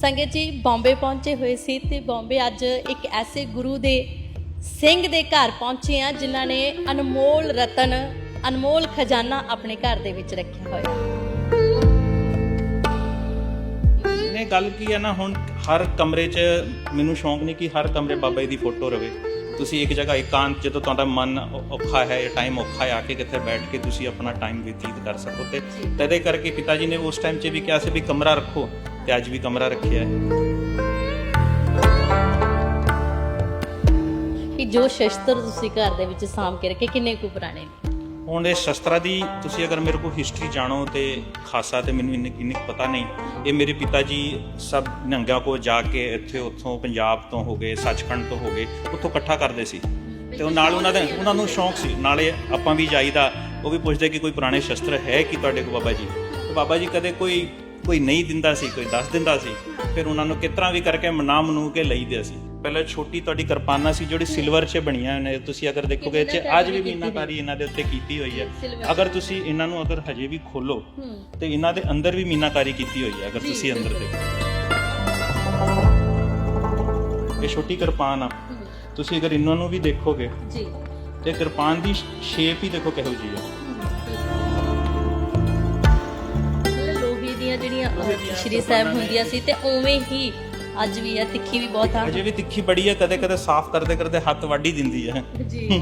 ਸੰਗਤ ਜੀ ਬੰਬੇ ਪਹੁੰਚੇ ਹੋਏ ਸੀ ਤੇ ਬੰਬੇ ਅੱਜ ਇੱਕ ਐਸੇ ਗੁਰੂ ਦੇ ਸਿੰਘ ਦੇ ਘਰ ਪਹੁੰਚੇ ਆ ਜਿਨ੍ਹਾਂ ਨੇ ਅਨਮੋਲ ਰਤਨ ਅਨਮੋਲ ਖਜ਼ਾਨਾ ਆਪਣੇ ਘਰ ਦੇ ਵਿੱਚ ਰੱਖਿਆ ਹੋਇਆ। ਨੇ ਗੱਲ ਕੀ ਹੈ ਨਾ ਹੁਣ ਹਰ ਕਮਰੇ 'ਚ ਮੈਨੂੰ ਸ਼ੌਂਕ ਨਹੀਂ ਕਿ ਹਰ ਕਮਰੇ ਬਾਬਾ ਜੀ ਦੀ ਫੋਟੋ ਰਵੇ। ਤੁਸੀਂ ਇੱਕ ਜਗ੍ਹਾ ਇਕਾਂਤ ਜਦੋਂ ਤੁਹਾਡਾ ਮਨ ਔਖਾ ਹੈ ਟਾਈਮ ਔਖਾ ਹੈ ਆ ਕੇ ਕਿੱਥੇ ਬੈਠ ਕੇ ਤੁਸੀਂ ਆਪਣਾ ਟਾਈਮ ਬਤੀਤ ਕਰ ਸਕੋ ਤੇ ਤਦੇ ਕਰਕੇ ਪਿਤਾ ਜੀ ਨੇ ਉਸ ਟਾਈਮ 'ਚ ਵੀ ਕਿਹਾ ਸੀ ਵੀ ਕਮਰਾ ਰੱਖੋ। ਤੇ ਅੱਜ ਵੀ ਕਮਰਾ ਰੱਖਿਆ ਹੈ। ਕਿ ਜੋ ਸ਼ਸਤਰ ਤੁਸੀਂ ਘਰ ਦੇ ਵਿੱਚ ਸਾਂਭ ਕੇ ਰੱਖੇ ਕਿੰਨੇ ਕੁ ਪੁਰਾਣੇ ਨੇ? ਹੁਣ ਇਹ ਸ਼ਸਤਰਾਂ ਦੀ ਤੁਸੀਂ ਅਗਰ ਮੇਰੇ ਕੋਲ ਹਿਸਟਰੀ ਜਾਣੋ ਤੇ ਖਾਸਾ ਤੇ ਮੈਨੂੰ ਇੰਨੀ ਇੰਨੀ ਪਤਾ ਨਹੀਂ ਇਹ ਮੇਰੇ ਪਿਤਾ ਜੀ ਸਭ ਨੰਗਿਆਂ ਕੋ ਜਾ ਕੇ ਇੱਥੇ ਉੱਥੋਂ ਪੰਜਾਬ ਤੋਂ ਹੋ ਗਏ ਸੱਚਖੰਡ ਤੋਂ ਹੋ ਗਏ ਉੱਥੋਂ ਇਕੱਠਾ ਕਰਦੇ ਸੀ। ਤੇ ਉਹ ਨਾਲ ਉਹਨਾਂ ਦੇ ਉਹਨਾਂ ਨੂੰ ਸ਼ੌਂਕ ਸੀ। ਨਾਲੇ ਆਪਾਂ ਵੀ ਜਾਈਦਾ ਉਹ ਵੀ ਪੁੱਛਦੇ ਕਿ ਕੋਈ ਪੁਰਾਣੇ ਸ਼ਸਤਰ ਹੈ ਕਿ ਤੁਹਾਡੇ ਕੋਲ ਬਾਬਾ ਜੀ? ਤੇ ਬਾਬਾ ਜੀ ਕਦੇ ਕੋਈ ਕੋਈ ਨਹੀਂ ਦਿੰਦਾ ਸੀ ਕੋਈ ਦੱਸ ਦਿੰਦਾ ਸੀ ਫਿਰ ਉਹਨਾਂ ਨੂੰ ਕਿਤਰਾ ਵੀ ਕਰਕੇ ਮਨਾ ਮਨੂ ਕੇ ਲਈਦੇ ਸੀ ਪਹਿਲਾਂ ਛੋਟੀ ਤੁਹਾਡੀ ਕਿਰਪਾਨਾਂ ਸੀ ਜਿਹੜੀ ਸਿਲਵਰ 'ਚ ਬਣੀਆਂ ਨੇ ਤੁਸੀਂ ਅਗਰ ਦੇਖੋਗੇ ਇਹ 'ਚ ਅੱਜ ਵੀ ਮੀਨਾਕਾਰੀ ਇਹਨਾਂ ਦੇ ਉੱਤੇ ਕੀਤੀ ਹੋਈ ਹੈ। ਅਗਰ ਤੁਸੀਂ ਇਹਨਾਂ ਨੂੰ ਅਗਰ ਹਜੇ ਵੀ ਖੋਲੋ ਤੇ ਇਹਨਾਂ ਦੇ ਅੰਦਰ ਵੀ ਮੀਨਾਕਾਰੀ ਕੀਤੀ ਹੋਈ ਹੈ ਅਗਰ ਤੁਸੀਂ ਅੰਦਰ ਦੇਖੋ। ਇਹ ਛੋਟੀ ਕਿਰਪਾਨ ਆ। ਤੁਸੀਂ ਅਗਰ ਇਹਨਾਂ ਨੂੰ ਵੀ ਦੇਖੋਗੇ ਜੀ। ਤੇ ਕਿਰਪਾਨ ਦੀ ਸ਼ੇਪ ਹੀ ਦੇਖੋ ਕਿਹੋ ਜਿਹੀ ਹੈ ਸ਼੍ਰੀ ਸਾਹਿਬ ਹੁੰਦੀਆਂ ਸੀ ਤੇ ਉਵੇਂ ਹੀ ਅੱਜ ਵੀ ਆ ਤਿੱਖੀ ਵੀ ਬਹੁਤ ਆ। ਅਜੇ ਵੀ ਤਿੱਖੀ ਬੜੀ ਹੈ ਕਦੇ ਕਦੇ ਸਾਫ਼ ਕਰਦੇ ਕਰਦੇ ਹੱਥ ਵੱਢ ਹੀ ਦਿੰਦੀ ਹੈ ਜੀ।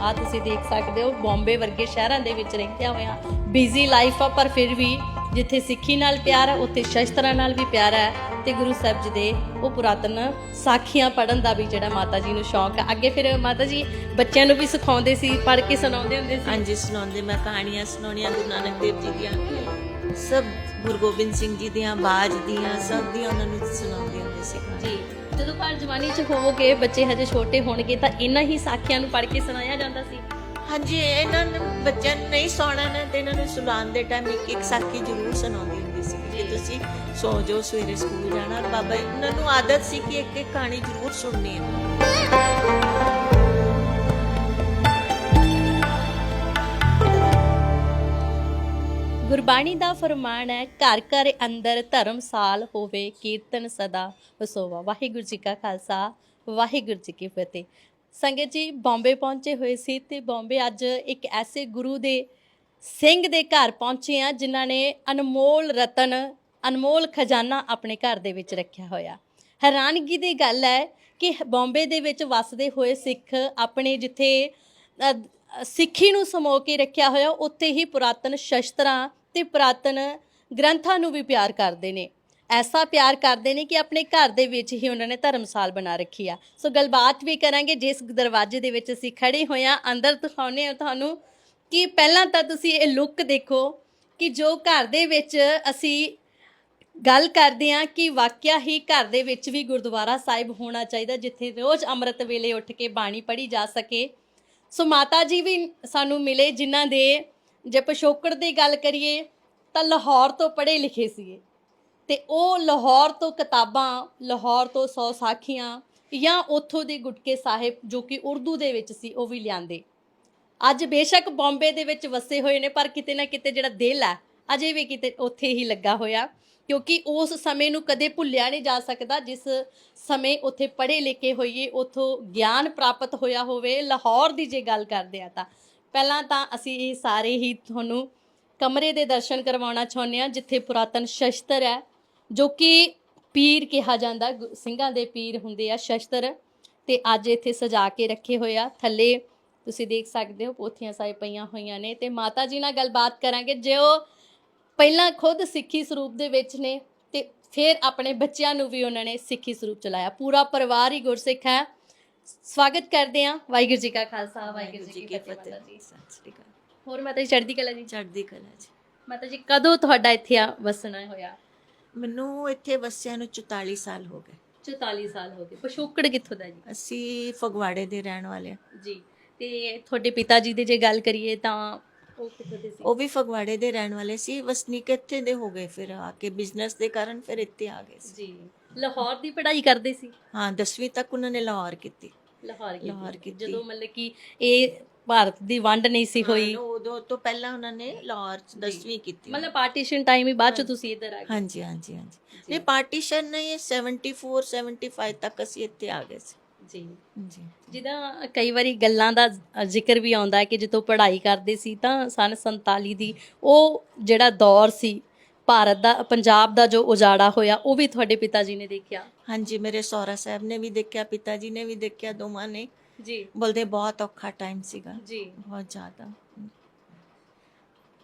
ਆ ਤੁਸੀਂ ਦੇਖ ਸਕਦੇ ਹੋ ਬੰਬੇ ਵਰਗੇ ਸ਼ਹਿਰਾਂ ਦੇ ਵਿੱਚ ਰਹਿੰਦਿਆਂ ਹੋਇਆਂ ਬਿਜ਼ੀ ਲਾਈਫ ਆ ਪਰ ਫਿਰ ਵੀ ਜਿੱਥੇ ਸਿੱਖੀ ਨਾਲ ਪਿਆਰ ਹੈ ਉੱਥੇ ਸ਼ਸਤਰਾਂ ਨਾਲ ਵੀ ਪਿਆਰ ਹੈ ਤੇ ਗੁਰੂ ਸਾਹਿਬ ਜੀ ਦੇ ਉਹ ਪੁਰਾਤਨ ਸਾਖੀਆਂ ਪੜਨ ਦਾ ਵੀ ਜਿਹੜਾ ਮਾਤਾ ਜੀ ਨੂੰ ਸ਼ੌਂਕ ਹੈ ਅੱਗੇ ਫਿਰ ਮਾਤਾ ਜੀ ਬੱਚਿਆਂ ਨੂੰ ਵੀ ਸਿਖਾਉਂਦੇ ਸੀ ਪੜ੍ਹ ਕੇ ਸੁਣਾਉਂਦੇ ਹੁੰਦੇ ਸੀ। ਹਾਂਜੀ ਸੁਣਾਉਂਦੇ ਮੈਂ ਕਹਾਣੀਆਂ ਸੁਣਾਉਣੀਆਂ ਗੁਰੂ ਨਾਨਕ ਦੇਵ ਜੀ ਦੀਆਂ। ਸਭ ਗੁਰੂ ਗੋਬਿੰਦ ਸਿੰਘ ਜੀ ਦੀਆਂ ਬਾਜ ਦੀਆਂ ਸਭ ਦੀਆਂ ਉਹਨਾਂ ਨੂੰ ਸੁਣਾਉਂਦੇ ਹੁੰਦੇ ਸੀ। ਜੀ ਜਦੋਂ ਘਰ ਜਵਾਨੀ ਚ ਹੋਵੋਗੇ ਬੱਚੇ ਹਜੇ ਛੋਟੇ ਹੋਣਗੇ ਤਾਂ ਇਹਨਾਂ ਹੀ ਸਾਖੀਆਂ ਨੂੰ ਪੜ੍ਹ ਕੇ ਸੁਣਾਇਆ ਜਾਂਦਾ ਸੀ? ਹਾਂਜੀ ਇਹਨਾਂ ਨੂੰ ਬੱਚਿਆਂ ਨੂੰ ਨਹੀਂ ਸੌਣਾ ਨਾ ਤੇ ਇਹਨਾਂ ਨੂੰ ਸੁਲਾਉਣ ਦੇ ਟਾਈਮ ਇੱਕ ਇੱਕ ਸਾਖੀ ਜ਼ਰੂਰ ਸੁਣਾਉਂਦੀ ਹੁੰਦੀ ਸੀ ਕਿ ਤੁਸੀਂ ਸੌ ਜਾਓ ਸਵੇਰੇ ਸਕੂਲ ਜਾਣਾ। ਬਾਬਾ ਜੀ- ਉਹਨਾਂ ਨੂੰ ਆਦਤ ਸੀ ਕਿ ਇੱਕ ਇੱਕ ਕਹਾਣੀ ਜ਼ਰੂਰ ਸੁਣਨੀ ਹੈ। ਗੁਰਬਾਣੀ ਦਾ ਫਰਮਾਨ ਹੈ, ਘਰ ਘਰ ਅੰਦਰ ਧਰਮਸਾਲ ਹੋਵੇ, ਕੀਰਤਨ ਸਦਾ ਵਸੋਵਾ। ਵਾਹਿਗੁਰੂ ਜੀ ਕਾ ਖਾਲਸਾ, ਵਾਹਿਗੁਰੂ ਜੀ ਕੀ ਫਤਿਹ। ਸੰਗਤ ਜੀ, ਬੰਬੇ ਪਹੁੰਚੇ ਹੋਏ ਸੀ ਤੇ ਬੰਬੇ ਅੱਜ ਇੱਕ ਐਸੇ ਗੁਰੂ ਦੇ ਸਿੰਘ ਦੇ ਘਰ ਪਹੁੰਚੇ ਆ ਜਿਨ੍ਹਾਂ ਨੇ ਅਨਮੋਲ ਰਤਨ, ਅਨਮੋਲ ਖਜ਼ਾਨਾ ਆਪਣੇ ਘਰ ਦੇ ਵਿੱਚ ਰੱਖਿਆ ਹੋਇਆ। ਹੈਰਾਨਗੀ ਦੀ ਗੱਲ ਹੈ ਕਿ ਬੰਬੇ ਦੇ ਵਿੱਚ ਵੱਸਦੇ ਹੋਏ ਸਿੱਖ ਆਪਣੇ ਜਿੱਥੇ ਸਿੱਖੀ ਨੂੰ ਸਮੋ ਕੇ ਰੱਖਿਆ ਹੋਇਆ, ਉੱਥੇ ਹੀ ਪੁਰਾਤਨ ਸ਼ਸਤਰਾਂ ਤੇ ਪੁਰਾਤਨ ਗ੍ਰੰਥਾਂ ਨੂੰ ਵੀ ਪਿਆਰ ਕਰਦੇ ਨੇ। ਐਸਾ ਪਿਆਰ ਕਰਦੇ ਨੇ ਕਿ ਆਪਣੇ ਘਰ ਦੇ ਵਿੱਚ ਹੀ ਉਹਨਾਂ ਨੇ ਧਰਮਸਾਲ ਬਣਾ ਰੱਖੀ ਆ। ਸੋ ਗੱਲਬਾਤ ਵੀ ਕਰਾਂਗੇ, ਜਿਸ ਦਰਵਾਜ਼ੇ ਦੇ ਵਿੱਚ ਅਸੀਂ ਖੜੇ ਹੋਏ ਆ ਅੰਦਰ ਦਿਖਾਉਨੇ ਆ ਤੁਹਾਨੂੰ ਕਿ ਪਹਿਲਾਂ ਤਾਂ ਤੁਸੀਂ ਇਹ ਲੁੱਕ ਦੇਖੋ ਕਿ ਜੋ ਘਰ ਦੇ ਵਿੱਚ ਅਸੀਂ ਗੱਲ ਕਰਦੇ ਹਾਂ ਕਿ ਵਾਕਿਆ ਹੀ ਘਰ ਦੇ ਵਿੱਚ ਵੀ ਗੁਰਦੁਆਰਾ ਸਾਹਿਬ ਹੋਣਾ ਚਾਹੀਦਾ, ਜਿੱਥੇ ਰੋਜ਼ ਅੰਮ੍ਰਿਤ ਵੇਲੇ ਉੱਠ ਕੇ ਬਾਣੀ ਪੜ੍ਹੀ ਜਾ ਸਕੇ। ਸੋ ਮਾਤਾ ਜੀ ਵੀ ਸਾਨੂੰ ਮਿਲੇ, ਜਿਨ੍ਹਾਂ ਦੇ ਜੇ ਪਿਛੋਕੜ ਦੀ ਗੱਲ ਕਰੀਏ, ਤਾਂ ਲਾਹੌਰ ਤੋਂ ਪੜ੍ਹੇ ਲਿਖੇ ਸੀਗੇ। ਤੇ ਉਹ ਲਾਹੌਰ ਤੋਂ ਕਿਤਾਬਾਂ, ਲਾਹੌਰ ਤੋਂ ਸੌ ਸਾਖੀਆਂ ਜਾਂ ਉੱਥੋਂ ਦੇ ਗੁਟਕੇ ਸਾਹਿਬ ਜੋ ਕਿ ਉਰਦੂ ਦੇ ਵਿੱਚ ਸੀ, ਉਹ ਵੀ ਲਿਆਂਦੇ। ਅੱਜ ਬੇਸ਼ੱਕ ਬੰਬੇ ਦੇ ਵਿੱਚ ਵਸੇ ਹੋਏ ਨੇ, ਪਰ ਕਿਤੇ ਨਾ ਕਿਤੇ ਜਿਹੜਾ ਦਿਲ ਹੈ ਅਜੇ ਵੀ ਕਿਤੇ ਉੱਥੇ ਹੀ ਲੱਗਾ ਹੋਇਆ। ਕਿਉਂਕਿ ਉਸ ਸਮੇਂ ਨੂੰ ਕਦੇ ਭੁੱਲਿਆ ਨਹੀਂ ਜਾ ਸਕਦਾ, ਜਿਸ ਸਮੇਂ ਉੱਥੇ ਪੜ੍ਹੇ ਲਿਖੇ ਹੋਈਏ, ਉਥੋਂ ਗਿਆਨ ਪ੍ਰਾਪਤ ਹੋਇਆ ਹੋਵੇ, ਲਾਹੌਰ ਦੀ ਜੇ ਗੱਲ ਕਰਦੇ ਆ ਤਾਂ। ਪਹਿਲਾਂ ਤਾਂ ਅਸੀਂ ਇਹ ਸਾਰੇ ਹੀ ਤੁਹਾਨੂੰ ਕਮਰੇ ਦੇ ਦਰਸ਼ਨ ਕਰਵਾਉਣਾ ਚਾਹੁੰਦੇ ਹਾਂ, ਜਿੱਥੇ ਪੁਰਾਤਨ ਸ਼ਸਤਰ ਹੈ, ਜੋ ਕਿ ਪੀਰ ਕਿਹਾ ਜਾਂਦਾ, ਗੁ- ਸਿੰਘਾਂ ਦੇ ਪੀਰ ਹੁੰਦੇ ਆ ਸ਼ਸਤਰ। ਤੇ ਅੱਜ ਇੱਥੇ ਸਜਾ ਕੇ ਰੱਖੇ ਹੋਏ ਆ, ਥੱਲੇ ਤੁਸੀਂ ਦੇਖ ਸਕਦੇ ਹੋ ਪੋਥੀਆਂ ਸਾਹਿਬ ਪਈਆਂ ਹੋਈਆਂ ਨੇ। ਤੇ ਮਾਤਾ ਜੀ ਨਾਲ ਗੱਲਬਾਤ ਕਰਾਂਗੇ, ਜੇ ਉਹ ਪਹਿਲਾਂ ਖੁਦ ਸਿੱਖੀ ਸਰੂਪ ਦੇ ਵਿੱਚ ਨੇ, ਤੇ ਫਿਰ ਆਪਣੇ ਬੱਚਿਆਂ ਨੂੰ ਵੀ ਉਹਨਾਂ ਨੇ ਸਿੱਖੀ ਸਰੂਪ ਚਲਾਇਆ। ਪੂਰਾ ਪਰਿਵਾਰ ਹੀ ਗੁਰਸਿੱਖ ਹੈ। ਸਵਾਗਤ ਕਰਦੇ ਹਾਂ ਵਾਹਿਗੁਰੂ ਜੀ ਕਾ ਖਾਲਸਾ ਵਾਹਿਗੁਰੂ ਜੀ ਕੀ ਫਤਿਹ ਮਾਤਾ ਜੀ। ਸਤਿ ਸ੍ਰੀ ਅਕਾਲ। ਹੋਰ ਮਾਤਾ ਜੀ ਚੜ੍ਹਦੀ ਕਲਾ ਜੀ? ਚੜ੍ਹਦੀ ਕਲਾ ਜੀ। ਮਾਤਾ ਜੀ ਕਦੋਂ ਤੁਹਾਡਾ ਇੱਥੇ ਆ ਵਸਣਾ ਹੋਇਆ? ਮੈਨੂੰ ਇੱਥੇ ਵਸਿਆ ਨੂੰ 44 ਸਾਲ ਹੋ ਗਏ। 44 ਸਾਲ ਹੋ ਗਏ। ਪਸ਼ੂਕੜ ਕਿੱਥੋਂ ਦਾ ਜੀ? ਅਸੀਂ ਫਗਵਾੜੇ ਦੇ ਰਹਿਣ ਵਾਲੇ ਹਾਂ। ਜੀ ਤੇ ਤੁਹਾਡੇ ਪਿਤਾ ਜੀ ਦੀ ਜੇ ਗੱਲ ਕਰੀਏ ਤਾਂ ਉਹ ਕਿੱਥੋਂ ਦੇ ਸੀ? ਉਹ ਵੀ ਫਗਵਾੜੇ ਦੇ ਰਹਿਣ ਵਾਲੇ ਸੀ ਵਸਨੀਕ ਇੱਥੇ ਦੇ ਹੋ ਗਏ ਫਿਰ ਆ ਕੇ ਬਿਜ਼ਨਸ ਦੇ ਕਾਰਨ ਫਿਰ ਇੱਥੇ ਆ ਗਏ ਸੀ। ਜੀ ਲਾਹੌਰ ਦੀ ਪੜ੍ਹਾਈ ਕਰਦੇ ਸੀ? ਹਾਂ 10ਵੀਂ ਤੱਕ ਉਹਨਾਂ ਨੇ ਲਾਹੌਰ ਕੀਤੀ। ਲਾਹੌਰ ਕੀਤੀ। ਲਾਹੌਰ ਕੀਤੀ। ਜਦੋਂ ਮਤਲਬ ਕਿ ਇਹ ਭਾਰਤ ਦੀ ਵੰਡ ਨਹੀਂ ਸੀ ਹੋਈ। ਹਾਂ, ਉਦੋਂ ਤੋਂ ਪਹਿਲਾਂ ਉਹਨਾਂ ਨੇ ਲਾਹੌਰ 'ਚ 10ਵੀਂ ਕੀਤੀ। ਮਤਲਬ ਪਾਰਟੀਸ਼ਨ ਟਾਈਮ ਹੀ ਬਾਅਦ ਚ ਤੁਸੀਂ ਇੱਧਰ ਆ ਗਏ। ਹਾਂਜੀ ਹਾਂਜੀ ਹਾਂਜੀ। ਨਹੀਂ ਪਾਰਟੀਸ਼ਨ ਨਹੀਂ 74 75 ਤੱਕ ਅਸੀਂ ਇੱਥੇ ਆ ਗਏ ਸੀ। ਜੀ। ਜੀ। ਜਿੱਦਾਂ ਕਈ ਵਾਰੀ ਗੱਲਾਂ ਦਾ ਜ਼ਿਕਰ ਵੀ ਆਉਂਦਾ ਹੈ ਕਿ ਜਦੋਂ ਪੜ੍ਹਾਈ ਕਰਦੇ ਸੀ ਤਾਂ ਸਨ 47 ਦੀ ਉਹ ਜਿਹੜਾ ਦੌਰ ਸੀ ਭਾਰਤ ਦਾ ਪੰਜਾਬ ਦਾ ਜੋ ਉਜਾੜਾ ਹੋਇਆ ਉਹ ਵੀ ਤੁਹਾਡੇ ਪਿਤਾ ਜੀ ਨੇ ਦੇਖਿਆ? ਹਾਂਜੀ ਮੇਰੇ ਸਹੁਰਾ ਸਾਹਿਬ ਨੇ ਵੀ ਦੇਖਿਆ ਪਿਤਾ ਜੀ ਨੇ ਵੀ ਦੇਖਿਆ ਦੋਵਾਂ ਨੇ। ਜੀ। ਬੋਲਦੇ ਬਹੁਤ ਔਖਾ ਟਾਈਮ ਸੀਗਾ। ਜੀ। ਬਹੁਤ ਜ਼ਿਆਦਾ।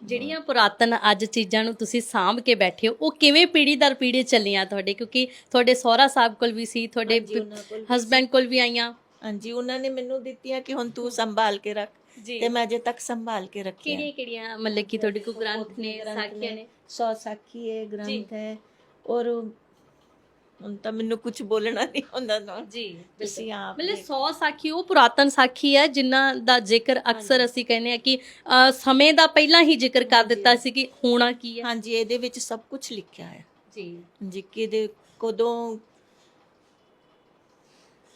ਜਿਹੜੀਆਂ ਪੁਰਾਤਨ ਅੱਜ ਚੀਜ਼ਾਂ ਨੂੰ ਤੁਸੀਂ ਸਾਂਭ ਕੇ ਬੈਠੇ ਹੋ ਉਹ ਕਿਵੇਂ ਪੀੜ੍ਹੀ ਦਰ ਪੀੜ੍ਹੀ ਚੱਲੀਆਂ ਤੁਹਾਡੇ? ਕਿਉਂਕਿ ਤੁਹਾਡੇ ਸਹੁਰਾ ਸਾਹਿਬ ਕੋਲ ਵੀ ਸੀ ਤੁਹਾਡੇ ਹਾਂਜੀ, ਉਹਨਾਂ ਕੋਲ ਵੀ ਹਸਬੈਂਡ ਕੋਲ ਵੀ ਆਈਆਂ। ਹਾਂਜੀ ਉਹਨਾਂ ਨੇ ਮੈਨੂੰ ਦਿੱਤੀਆਂ ਕਿ ਹੁਣ ਤੂੰ ਸੰਭਾਲ ਕੇ ਰੱਖ ਜੀ। ਤੇ ਮੈਂ ਅਜੇ ਤੱਕ ਸੰਭਾਲ ਕੇ ਰੱਖੀਆਂ। ਕਿਹੜੀਆਂ ਕਿਹੜੀਆਂ ਮਤਲਬ ਕਿ ਤੁਹਾਡੇ ਕੋਲ ਗ੍ਰੰਥ ਨੇ ਸਾਖੀਆਂ ਨੇ? ਸੌ ਸਾਖੀ ਹੈ ਗ੍ਰੰਥ ਹੈ ਔਰ ਹੁਣ ਤਾਂ ਮੈਨੂੰ ਕੁਝ ਬੋਲਣਾ ਨਹੀਂ ਹੁੰਦਾ ਨਾ। ਜੀ ਤੁਸੀਂ ਆਪ ਮਤਲਬ ਨੇ- 100 ਸਾਖੀ ਉਹ ਪੁਰਾਤਨ ਸਾਖੀ ਹੈ ਜਿਨ੍ਹਾਂ ਦਾ ਜ਼ਿਕਰ ਅਕਸਰ ਅਸੀਂ ਕਹਿੰਦੇ ਆ ਕਿ ਸਮੇਂ ਦਾ ਪਹਿਲਾਂ ਹੀ ਜ਼ਿਕਰ ਕਰ ਦਿੱਤਾ ਸੀ ਕਿ ਹੋਣਾ ਕੀ ਹੈ। ਹਾਂਜੀ ਇਹਦੇ ਵਿੱਚ ਸਭ ਕੁਝ ਲਿਖਿਆ ਹੈ। ਜੀ। ਜੀ ਕਿਹਦੇ ਕਦੋਂ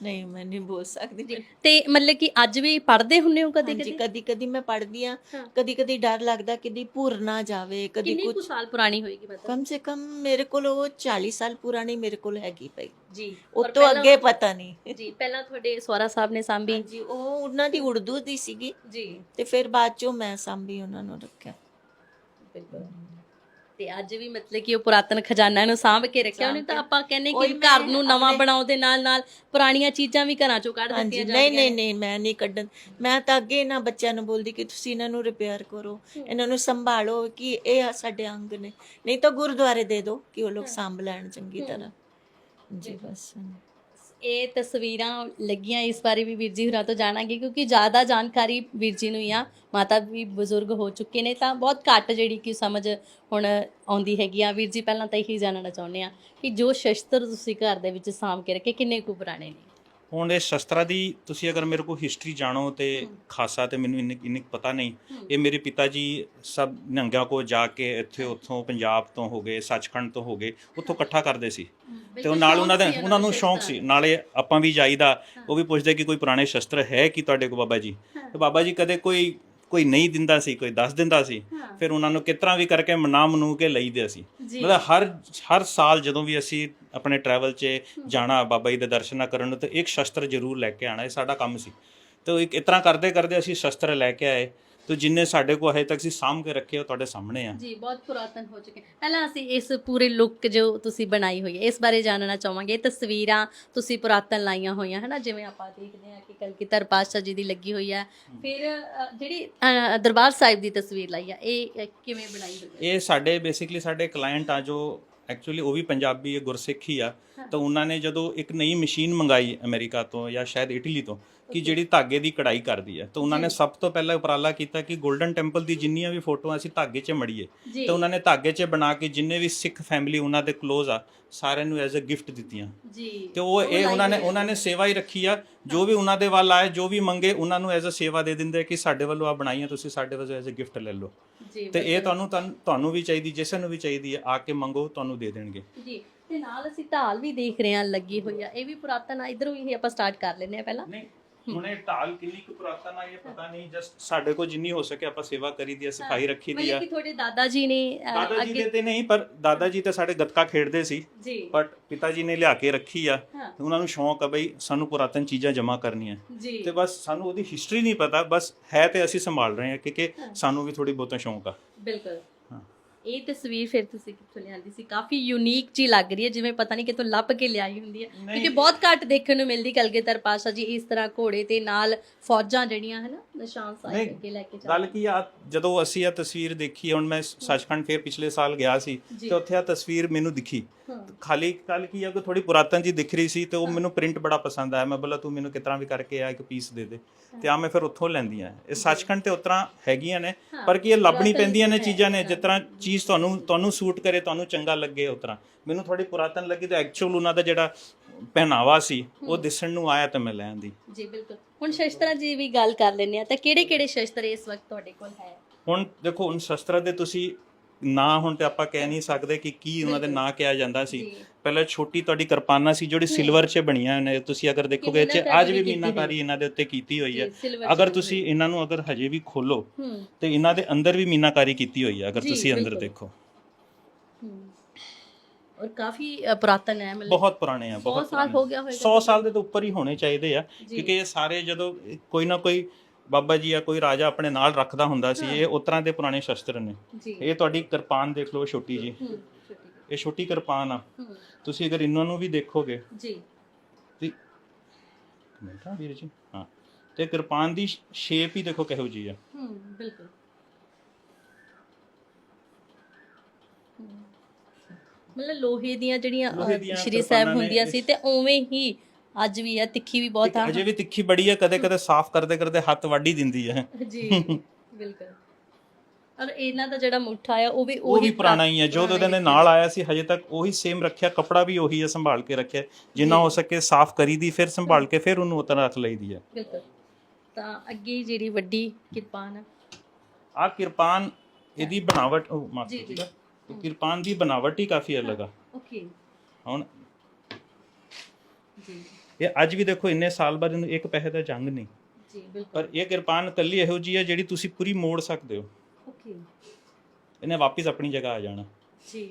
ਨਹੀਂ ਮੈਂ ਨਹੀਂ ਬੋਲ ਸਕਦੀ। ਤੇ ਮਤਲਬ ਕਿ ਅੱਜ ਵੀ ਪੜ੍ਹਦੇ ਹੁੰਨੇ ਹੋ ਕਦੇ ਕਦੇ ਕਦੀ ਕਦੀ ਮੈਂ ਪੜ੍ਹਦੀ ਆ ਹਾਂ। ਕਦੀ ਕਦੀ ਡਰ ਲੱਗਦਾ ਕਿਦੀ ਭੁਰ ਨਾ ਜਾਵੇ ਕਦੀ ਕਿੰਨੇ ਕੁ ਕੁਝ ਸਾਲ ਪੁਰਾਣੀ ਹੋਏਗੀ ਮਤਲਬ? ਕਮ ਸੇ ਕਮ ਮੇਰੇ ਕੋਲ ਉਹ 40 ਸਾਲ ਪੁਰਾਣੀ ਮੇਰੇ ਕੋਲ ਹੈਗੀ ਪਈ। ਜੀ ਉਹ ਔਰ ਤੋਂ ਪਹਿਲਾਂ- ਅੱਗੇ ਪਤਾ ਨਹੀਂ। ਜੀ ਪਹਿਲਾਂ ਤੁਹਾਡੇ ਸਵਾਰਾ ਸਾਹਿਬ ਨੇ ਸਾਂਭੀ। ਹਾਂਜੀ ਉਹ ਉਹਨਾਂ ਦੀ ਉਰਦੂ ਦੀ ਸੀਗੀ। ਜੀ। ਤੇ ਫਿਰ ਬਾਅਦ ਚੋਂ ਮੈਂ ਸਾਂਭੀ ਉਹਨਾਂ ਨੂੰ ਰੱਖਿਆ। ਬਿਲਕੁਲ। ਤੇ ਅੱਜ ਵੀ ਮਤਲਬ ਕਿ ਉਹ ਪੁਰਾਤਨ ਖਜ਼ਾਨਾ ਨੂੰ ਸਾਂਭ ਕੇ ਰੱਖਿਆ। ਉਹਨੇ ਤਾਂ ਆਪਾਂ ਕਹਿੰਦੇ ਕਿ ਘਰ ਨੂੰ ਨਵਾਂ ਬਣਾਉਣ ਦੇ ਨਾਲ ਨਾਲ ਪੁਰਾਣੀਆਂ ਚੀਜ਼ਾਂ ਵੀ ਘਰਾਂ ਚੋਂ ਕੱਢ ਦਿੱਤੀਆਂ ਨਹੀਂ ਜਾਂਦੀਆਂ ਨਹੀਂ ਨਹੀਂ ਮੈਂ ਨਹੀਂ ਕੱਢਣ। ਮੈਂ ਤਾਂ ਅੱਗੇ ਇਹਨਾਂ ਬੱਚਿਆਂ ਨੂੰ ਬੋਲਦੀ ਕਿ ਤੁਸੀਂ ਇਹਨਾਂ ਨੂੰ ਰਿਪੇਅਰ ਕਰੋ। ਇਹਨਾਂ ਨੂੰ ਸੰਭਾਲੋ ਕਿ ਇਹ ਸਾਡੇ ਅੰਗ ਨੇ। ਨਹੀਂ ਤਾਂ ਗੁਰਦੁਆਰੇ ਦੇ ਦਿਓ ਕਿ ਉਹ ਲੋਕ ਸੰਭ ਲੈਣ ਚੰਗੀ ਤਰ੍ਹਾਂ। ਜੀ। ਬਸ। ਇਹ ਤਸਵੀਰਾਂ ਲੱਗੀਆਂ ਇਸ ਬਾਰੇ ਵੀ ਵੀਰ ਜੀ ਹੋਰਾਂ ਤੋਂ ਜਾਣਾਂਗੇ, ਕਿਉਂਕਿ ਜ਼ਿਆਦਾ ਜਾਣਕਾਰੀ ਵੀਰ ਜੀ ਨੂੰ ਹੀ ਆ, ਮਾਤਾ ਵੀ ਬਜ਼ੁਰਗ ਹੋ ਚੁੱਕੇ ਨੇ, ਤਾਂ ਬਹੁਤ ਘੱਟ ਜਿਹੜੀ ਕਿ ਸਮਝ ਹੁਣ ਆਉਂਦੀ ਹੈਗੀ ਆ। ਵੀਰ ਜੀ, ਪਹਿਲਾਂ ਤਾਂ ਇਹੀ ਜਾਣਨਾ ਚਾਹੁੰਦੇ ਆ ਕਿ ਜੋ ਸ਼ਸਤਰ ਤੁਸੀਂ ਘਰ ਦੇ ਵਿੱਚ ਸਾਂਭ ਕੇ ਰੱਖੇ, ਕਿੰਨੇ ਕੁ ਪੁਰਾਣੇ ਨੇ? ਹੁਣ ਇਹ ਸ਼ਸਤਰਾਂ ਦੀ ਤੁਸੀਂ ਅਗਰ ਮੇਰੇ ਕੋਲ ਹਿਸਟਰੀ ਜਾਣੋ ਤੇ ਖਾਸਾ ਤੇ ਮੈਨੂੰ ਇੰਨੀ ਇੰਨੀ ਕੁ ਪਤਾ ਨਹੀਂ ਇਹ ਮੇਰੇ ਪਿਤਾ ਜੀ ਸਭ ਨੰਗਿਆਂ ਕੋ ਜਾ ਕੇ ਇੱਥੇ ਉੱਥੋਂ ਪੰਜਾਬ ਤੋਂ ਹੋ ਗਏ ਸੱਚਖੰਡ ਤੋਂ ਹੋ ਗਏ ਉੱਥੋਂ ਇਕੱਠਾ ਕਰਦੇ ਸੀ। ਤੇ ਉਹ ਨਾਲ ਉਹਨਾਂ ਦੇ ਉਹਨਾਂ ਨੂੰ ਸ਼ੌਂਕ ਸੀ। ਨਾਲੇ ਆਪਾਂ ਵੀ ਜਾਈਦਾ ਉਹ ਵੀ ਪੁੱਛਦੇ ਕਿ ਕੋਈ ਪੁਰਾਣੇ ਸ਼ਸਤਰ ਹੈ ਕੀ ਤੁਹਾਡੇ ਕੋਲ ਬਾਬਾ ਜੀ? ਤੇ ਬਾਬਾ ਜੀ ਕਦੇ ਕੋਈ ਕੋਈ ਨਹੀਂ ਦਿੰਦਾ ਸੀ ਕੋਈ ਦੱਸ ਦਿੰਦਾ ਸੀ ਫਿਰ ਉਹਨਾਂ ਨੂੰ ਕਿਤਰਾ ਵੀ ਕਰਕੇ ਮਨਾ ਮਨੂ ਕੇ ਲਈਦੇ ਸੀ ਜੀ। ਮਤਲਬ ਹਰ ਹਰ ਸਾਲ ਜਦੋਂ ਵੀ ਅਸੀਂ ਆਪਣੇ ਟਰੈਵਲ 'ਚ ਜਾਣਾ ਬਾਬਾ ਜੀ ਦੇ ਦਰਸ਼ਨਾਂ ਕਰਨ ਨੂੰ ਤੇ ਇੱਕ ਸ਼ਸਤਰ ਜ਼ਰੂਰ ਲੈ ਕੇ ਆਣਾ ਇਹ ਸਾਡਾ ਕੰਮ ਸੀ। ਤੇ ਇੱਕ ਇਤਨਾ ਕਰਦੇ ਕਰਦੇ ਅਸੀਂ ਸ਼ਸਤਰ ਲੈ ਕੇ ਆਏ। ਤੇ ਜਿੰਨੇ ਸਾਡੇ ਕੋਲ ਹਜੇ ਤੱਕ ਅਸੀਂ ਸਾਂਭ ਕੇ ਰੱਖੇ ਉਹ ਤੁਹਾਡੇ ਸਾਹਮਣੇ ਆ। ਜੀ ਬਹੁਤ ਪੁਰਾਤਨ ਹੋ ਚੁੱਕੇ। ਪਹਿਲਾਂ ਅਸੀਂ ਇਸ ਪੂਰੇ ਲੁੱਕ ਜੋ ਤੁਸੀਂ ਬਣਾਈ ਹੋਈ ਹੈ ਇਸ ਬਾਰੇ ਜਾਣਨਾ ਚਾਹਾਂਗੇ। ਤਸਵੀਰਾਂ ਤੁਸੀਂ ਪੁਰਾਤਨ ਲਾਈਆਂ ਹੋਈਆਂ ਹਨਾ? ਜਿਵੇਂ ਆਪਾਂ ਦੇਖਦੇ ਹਾਂ ਕਿ ਕਲਗੀਧਰ ਪਾਤਸ਼ਾਹ ਜੀ ਦੀ ਲੱਗੀ ਹੋਈ ਹੈ। ਫਿਰ ਅ, ਜਿਹੜੀ ਅ, ਦਰਬਾਰ ਸਾਹਿਬ ਦੀ ਤਸਵੀਰ ਲਾਈ ਆ ਇਹ ਅ, ਕਿਵੇਂ ਬਣਾਈ ਹੋਈ ਹੈ? ਇਹ ਸਾਡੇ ਬੇਸਿਕਲੀ ਸਾਡੇ ਕਲਾਇੰਟ ਆ ਜੋ ਐਕਚੁਅਲੀ ਉਹ ਵੀ ਪੰਜਾਬੀ ਹੈ ਗੁਰਸਿੱਖ ਆ। ਤਾਂ ਉਹਨਾਂ ਨੇ ਜਦੋਂ ਇੱਕ ਨਈ ਮਸ਼ੀਨ ਮੰਗਾਈ ਅਮਰੀਕਾ ਤੋਂ ਜਾਂ ਸ਼ਾਇਦ ਇਟਲੀ ਤੋਂ ਕਿ ਜਿਹੜੀ ਧਾਗੇ ਦੀ ਕਢਾਈ ਕਰਦੀ ਹੈ। ਤਾਂ ਉਹਨਾਂ ਨੇ ਸਭ ਤੋਂ ਪਹਿਲਾਂ ਉਪਰਾਲਾ ਕੀਤਾ ਕਿ 골ਡਨ ਟੈਂਪਲ ਦੀ ਜਿੰਨੀਆਂ ਵੀ ਫੋਟੋਆਂ ਅਸੀਂ ਧਾਗੇ 'ਚ ਮੜੀਏ ਤਾਂ ਉਹਨਾਂ ਨੇ ਧਾਗੇ 'ਚ ਬਣਾ ਕੇ ਜਿੰਨੇ ਵੀ ਸਿੱਖ ਫੈਮਿਲੀ ਉਹਨਾਂ ਦੇ ক্লোਜ਼ ਆ ਸਾਰਿਆਂ ਨੂੰ ਐਜ਼ ਅ ਗਿਫਟ ਦਿੱਤੀਆਂ। ਜੀ। ਤੇ ਉਹ ਇਹ ਉਹਨਾਂ ਨੇ ਉਹਨਾਂ ਨੇ ਸੇਵਾ ਹੀ ਰੱਖੀ ਆ। ਜੋ ਵੀ ਉਹਨਾਂ ਦੇ ਵੱਲ ਆਏ ਜੋ ਵੀ ਮੰਗੇ ਉਹਨਾਂ ਨੂੰ ਐਜ਼ ਅ ਸੇਵਾ ਦੇ ਦਿੰਦੇ ਕਿ ਸਾਡੇ ਵੱਲੋਂ ਆ ਬਣਾਈਆਂ ਤੁਸੀਂ ਸਾਡੇ ਵੱਲੋਂ ਐਜ਼ ਅ ਗਿਫਟ ਲੈ ਲਓ। ਤੇ ਇਹ ਤੁਹਾਨੂੰ ਤੁਹਾਨੂੰ- ਵੀ ਚਾਹੀਦੀ ਜਿਸ ਨੂੰ ਵੀ ਚਾਹੀਦੀ ਹੈ ਆ ਕੇ ਮੰਗੋ ਤੁਹਾਨੂੰ ਦੇ ਦੇਣਗੇ। ਜੀ ਤੇ ਨਾਲ ਅਸੀਂ ਢਾਲ ਵੀ ਦੇਖ ਰਹੇ ਹਾਂ ਲੱਗੀ ਹੋਈ ਆ। ਇਹ ਵੀ ਪੁਰਾਤਨ ਆ ਇਧਰੋਂ ਹੀ ਆਪਾਂ ਸਟਾਰਟ ਕਰ ਲੈਨੇ ਆ ਪਹਿਲਾਂ। ਹੁਣੇ ਢਾਲ ਕਿੰਨੀ ਕੁ ਪੁਰਾਤਨ ਆ ਇਹ ਪਤਾ ਨਹੀਂ ਜਸਟ ਸਾਡੇ ਕੋਲ ਜਿੰਨੀ ਹੋ ਸਕੇ ਆਪਾਂ ਸੇਵਾ ਕਰੀ ਦੀ ਆ ਸਫ਼ਾਈ ਰੱਖੀ ਦੀ ਮਤਲਬ ਆ ਕਿ ਤੁਹਾਡੇ ਦਾਦਾ ਜੀ ਨੇ ਅ, ਦਾਦਾ ਜੀ ਦੇ ਤੇ ਨਹੀਂ ਪਰ ਦਾਦਾ ਜੀ ਤੇ ਸਾਡੇ ਗੱਤਕਾ ਖੇਡਦੇ ਸੀ। ਜੀ। ਬਟ ਪਿਤਾ ਜੀ ਨੇ ਲਿਆ ਕੇ ਰੱਖੀ ਆ। ਹਾਂ। ਉਹਨਾਂ ਨੂੰ ਸ਼ੌਂਕ ਆ ਬਈ ਸਾਨੂੰ ਪੁਰਾਤਨ ਚੀਜ਼ਾਂ ਜਮ੍ਹਾਂ ਕਰਨੀਆਂ। ਜੀ। ਤੇ ਬਸ ਸਾਨੂੰ ਉਹਦੀ ਹਿਸਟਰੀ ਨਹੀਂ ਪਤਾ ਬਸ ਹੈ ਤੇ ਅਸੀਂ ਸੰਭਾਲ ਰਹੇ ਹਾਂ ਕਿਉਂਕਿ ਸਾਨੂੰ ਵੀ ਥੋੜੀ ਬਹੁਤਾ ਸ਼ੌਂਕ ਆ। ਬਿਲਕੁਲ। ਇਹ ਤਸਵੀਰ ਫਿਰ ਤੁਸੀਂ ਕਿੱਥੋਂ ਲਿਆਂਦੀ ਸੀ? ਕਾਫੀ ਯੂਨੀਕ ਜੀ ਲੱਗ ਰਹੀ ਹੈ ਜਿਵੇਂ ਪਤਾ ਨਹੀਂ ਕਿਤੋਂ ਲੱਭ ਕੇ ਲਿਆਈ ਹੁੰਦੀ ਹੈ। ਕਿਉਂਕਿ ਬਹੁਤ ਘੱਟ ਦੇਖਣ ਨੂੰ ਮਿਲਦੀ ਕਲਗੀਧਰ ਪਾਸ਼ਾ ਜੀ ਇਸ ਤਰ੍ਹਾਂ ਘੋੜੇ ਤੇ ਨਾਲ ਫੌਜਾਂ ਜਿਹੜੀਆਂ ਹਨਾ? ਨਿਸ਼ਾਨ ਸਾਹਿਬ ਅੱਗੇ ਲੈ ਕੇ ਚੱਲ ਗੱਲ ਕੀ ਆ ਜਦੋਂ ਅਸੀਂ ਇਹ ਤਸਵੀਰ ਦੇਖੀ ਹੁਣ ਮੈਂ ਸੱਚਖੰਡ ਫੇਰ ਪਿਛਲੇ ਸਾਲ ਗਿਆ ਸੀ ਜੀ। ਤੇ ਉੱਥੇ ਆ ਤਸਵੀਰ ਮੈਨੂੰ ਦਿਖੀ। ਖਾਲੀ ਗੱਲ ਕੀ ਆ ਕਿ ਥੋੜੀ ਪੁਰਾਤਨ ਜੀ ਦਿਖ ਰਹੀ ਸੀ ਤੇ ਉਹ ਮੈਨੂੰ ਪ੍ਰਿੰਟ ਬੜਾ ਪਸੰਦ ਆਇਆ। ਮੈਂ ਬੋਲਾ ਤੂੰ ਮੈਨੂੰ ਕਿਤਨਾ ਵੀ ਕਰਕੇ ਆ ਇੱਕ ਪੀਸ ਦੇ ਦੇ। ਤੇ ਆ ਮੈਂ ਫਿਰ ਉੱਥੋਂ ਲੈਂਦੀ ਆ। ਇਹ ਸੱਚਖੰਡ ਤੇ ਉਤਰਾ ਹੈਗੀਆਂ ਨੇ ਹਾਂ, ਪਰ ਕੀ ਇਹ ਲੱਭਣੀ ਪੁਰਾਤਨ ਪੈਂਦੀਆਂ ਨੇ ਹੈ, ਚੀਜ਼ਾਂ ਨੇ। ਜਿਸ ਤਰ੍ਹਾਂ ਚੀਜ਼ ਤੁਹਾਨੂੰ ਤੁਹਾਨੂੰ ਸੂਟ ਕਰੇ ਤੁਹਾਨੂੰ ਚੰਗਾ ਲੱਗੇ ਉਤਰਾ। ਮੈਨੂੰ ਥੋੜੀ ਪੁਰਾਤਨ ਲੱਗੀ ਤੇ ਐਕਚੁਅਲ ਉਹਨਾਂ ਦਾ ਜਿਹੜਾ ਪਹਿਨਾਵਾ ਸੀ ਉਹ ਦਿਸਣ ਨੂੰ ਆਇਆ ਤਾਂ ਮੈਂ ਲੈ ਆਂਦੀ ਜੀ ਬਿਲਕੁਲ। ਹੁਣ ਸ਼ਸਤਰਾਂ ਜੀ ਵੀ ਗੱਲ ਕਰ ਲੈਂਦੇ ਆ ਤਾਂ ਕਿਹੜੇ ਕਿਹੜੇ ਸ਼ਸਤਰ ਇਸ ਵਕਤ ਤੁਹਾਡੇ ਕੋਲ ਹੈ? ਹੁਣ ਦੇਖੋ ਹੁਣ ਸ਼ਸਤਰ ਦੇ ਤੁਸੀਂ ਨਾਂ ਹੁਣ ਤੇ ਆਪਾਂ ਕਹਿ ਨਹੀਂ ਸਕਦੇ ਕਿ ਕੀ ਉਹਨਾਂ ਦੇ ਨਾਂ ਕਿਹਾ ਜਾਂਦਾ ਸੀ। ਪਹਿਲਾਂ ਛੋਟੀ ਤੁਹਾਡੀ ਕਿਰਪਾਨਾਂ ਸੀ ਜਿਹੜੀ ਸਿਲਵਰ 'ਚ ਬਣੀਆਂ ਨੇ। ਤੁਸੀਂ ਅਗਰ ਦੇਖੋਗੇ ਮੀਨਾਕਾਰੀ ਅੱਜ ਵੀ। ਮੀਨਾਕਾਰੀ ਇਹਨਾਂ ਦੇ ਉੱਤੇ ਕੀਤੀ ਹੋਈ ਹੈ। ਅਗਰ ਤੁਸੀਂ ਇਹਨਾਂ ਨੂੰ ਅਗਰ ਹਜੇ ਵੀ ਖੋਲੋ ਤੇ ਇਹਨਾਂ ਦੇ ਅੰਦਰ ਵੀ ਮੀਨਾਕਾਰੀ ਕੀਤੀ ਹੋਈ ਹੈ ਅਗਰ ਤੁਸੀਂ ਅੰਦਰ। ਦੇਖੋ। ਔਰ ਕਾਫੀ ਪੁਰਾਤਨ ਹੈ ਮਤਲਬ ਬਹੁਤ ਪੁਰਾਣੇ ਆ 100 ਬਹੁਤ ਸਾਲ। ਹੋ ਗਿਆ ਹੋਵੇਗਾ 100 ਸਾਲ ਦੇ ਤੋਂ ਉੱਪਰ ਹੀ ਹੋਣੇ ਚਾਹੀਦੇ ਆ। ਕਿਉਂਕਿ ਇਹ ਸਾਰੇ ਜਦੋਂ ਕੋਈ ਨਾ ਕੋਈ ਬਾਬਾ ਜੀ ਜਾਂ ਕੋਈ ਰਾਜਾ ਆਪਣੇ ਨਾਲ ਰੱਖਦਾ ਹੁੰਦਾ ਸੀ ਇਹ ਉਸ ਤਰ੍ਹਾਂ ਦੇ ਪੁਰਾਣੇ ਸ਼ਸਤਰ ਨੇ। ਜੀ। ਇਹ ਤੁਹਾਡੀ ਕਿਰਪਾਨ ਦੇਖ ਲਓ ਛੋਟੀ ਜੀ। ਹੂੰ ਛੋਟੀ ਇਹ ਛੋਟੀ ਕਿਰਪਾਨ ਆ। ਹੂੰ। ਤੁਸੀਂ ਅਗਰ ਇਹਨਾਂ ਨੂੰ ਵੀ ਦੇਖੋਗੇ ਜੀ। ਤੇ ਮਿੰਟ ਆ ਵੀਰ ਜੀ ਹਾਂ। ਤੇ ਕਿਰਪਾਨ ਦੀ ਸ਼ੇਪ ਹੀ ਦੇਖੋ ਕਿਹੋ ਜੀ ਆ। ਹੂੰ ਬਿਲਕੁਲ। ਹੂੰ। ਮਤਲਬ ਲੋਹੇ ਦੀਆਂ ਜਿਹੜੀਆਂ ਲੋਹੇ ਅ, ਦੀਆਂ ਸ਼੍ਰੀ ਸਾਹਿਬ ਕਿਰਪਾਨਾਂ ਨੇ ਹੁੰਦੀਆਂ ਸੀ ਤੇ ਉਵੇਂ ਹੀ ਅੱਜ ਵੀ ਆ ਤਿੱਖੀ ਵੀ ਬਹੁਤ ਆ। ਅਜੇ ਵੀ ਤਿੱਖੀ ਬੜੀ ਆ ਕਦੇ ਕਦੇ ਸਾਫ਼ ਕਰਦੇ ਕਰਦੇ ਹੱਥ ਵੱਢ ਹੀ ਦਿੰਦੀ ਹੈ ਜੀ ਬਿਲਕੁਲ। ਔਰ ਇਹਨਾਂ ਦਾ ਜਿਹੜਾ ਮੁੱਠਾ ਆ ਉਹ ਵੀ ਉਹ ਵੀ ਪੁਰਾਣਾ ਹੀ ਹੈ ਜੋ ਉਹਦੇ ਹੀ ਨਾਲ ਆਇਆ ਸੀ ਹਜੇ ਤੱਕ ਉਹੀ ਸੇਮ ਰੱਖਿਆ ਕਪੜਾ ਵੀ ਉਹੀ ਹੈ ਸੰਭਾਲ ਕੇ ਰੱਖਿਆ। ਜਿੰਨਾ ਹੋ ਸਕੇ ਸਾਫ਼ ਕਰੀਦੀ ਫਿਰ ਸੰਭਾਲ ਕੇ ਫਿਰ ਉਹਨੂੰ ਉਤਰ ਰੱਖ ਲਈਦੀ ਹੈ ਬਿਲਕੁਲ। ਤਾਂ ਅੱਗੇ ਜਿਹੜੀ ਵੱਡੀ ਕਿਰਪਾਨ ਆ। ਆ ਕਿਰਪਾਨ ਇਹਦੀ ਬਣਾਵਟ ਉਹ ਮਾਫ ਜੀ, ਇਹ ਕਿਰਪਾਨ ਦੀ ਬਣਾਵਟ ਹੀ ਕਾਫੀ ਅਲੱਗ ਆ ਓਕੇ ਹੁਣ ਜੀ ਇਹ ਅੱਜ ਵੀ ਦੇਖੋ ਇੰਨੇ ਸਾਲ ਬਾਅਦ ਇਹਨੂੰ ਇੱਕ ਪੈਸੇ ਦਾ ਜੰਗ ਨਹੀਂ ਜੀ ਬਿਲਕੁਲ ਪਰ ਇਹ ਕਿਰਪਾਨ ਕੱਲੀ ਇਹੋ ਜੀ ਹੈ ਜਿਹੜੀ ਤੁਸੀਂ ਪੂਰੀ ਮੋੜ ਸਕਦੇ ਹੋ ਓਕੇ ਇਹਨੇ ਵਾਪਸ ਆਪਣੀ ਜਗ੍ਹਾ ਆ ਜਾਣਾ ਜੀ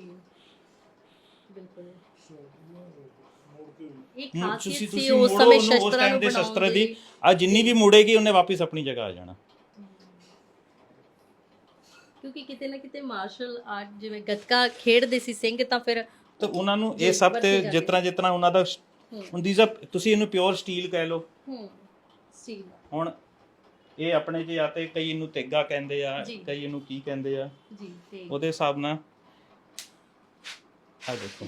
ਬਿਲਕੁਲ ਇਹ ਹੁਣ ਖਾਸੀਅਤ ਤੁਸੀਂ ਸੀ ਉਸ ਮੋੜੋ ਸਮੇਂ ਉਹਨੂੰ ਉਸ ਸ਼ਸਤਰਾਂ ਨੂੰ ਦੇ ਬਣਾਉਣ ਸ਼ਸਤਰ ਦੀ ਆ ਜਿੰਨੀ ਵੀ ਮੁੜੇਗੀ ਉਹਨੇ ਵਾਪਸ ਆਪਣੀ ਜਗ੍ਹਾ ਆ ਜਾਣਾ ਕਿਉਂਕਿ ਕਿਤੇ ਨਾ ਕਿਤੇ ਮਾਰਸ਼ਲ ਆਰਟ ਜਿਵੇਂ ਗੱਤਕਾ ਖੇਡਦੇ ਸੀ ਸਿੰਘ ਤਾਂ ਫਿਰ ਤੇ ਉਹਨਾਂ ਨੂੰ ਇਹ ਸਭ ਤੇ ਜਿਸ ਤਰ੍ਹਾਂ ਉਹਨਾਂ ਦਾ ਹੂੰ। ਹੁਣ these are- ਤੁਸੀਂ ਇਹਨੂੰ ਪਿਓਰ ਸਟੀਲ ਕਹਿ ਲਓ ਹੂੰ ਸਟੀਲ ਹੁਣ ਇਹ ਆਪਣੇ ਜੇ ਆ ਤੇ ਕਈ ਇਹਨੂੰ ਤੇਗਾ ਕਹਿੰਦੇ ਆ। ਕਈ ਇਹਨੂੰ ਕੀ ਕਹਿੰਦੇ ਆ ਜੀ ਉਹਦੇ ਹਿਸਾਬ ਨਾਲ ਆ ਦੇਖੋ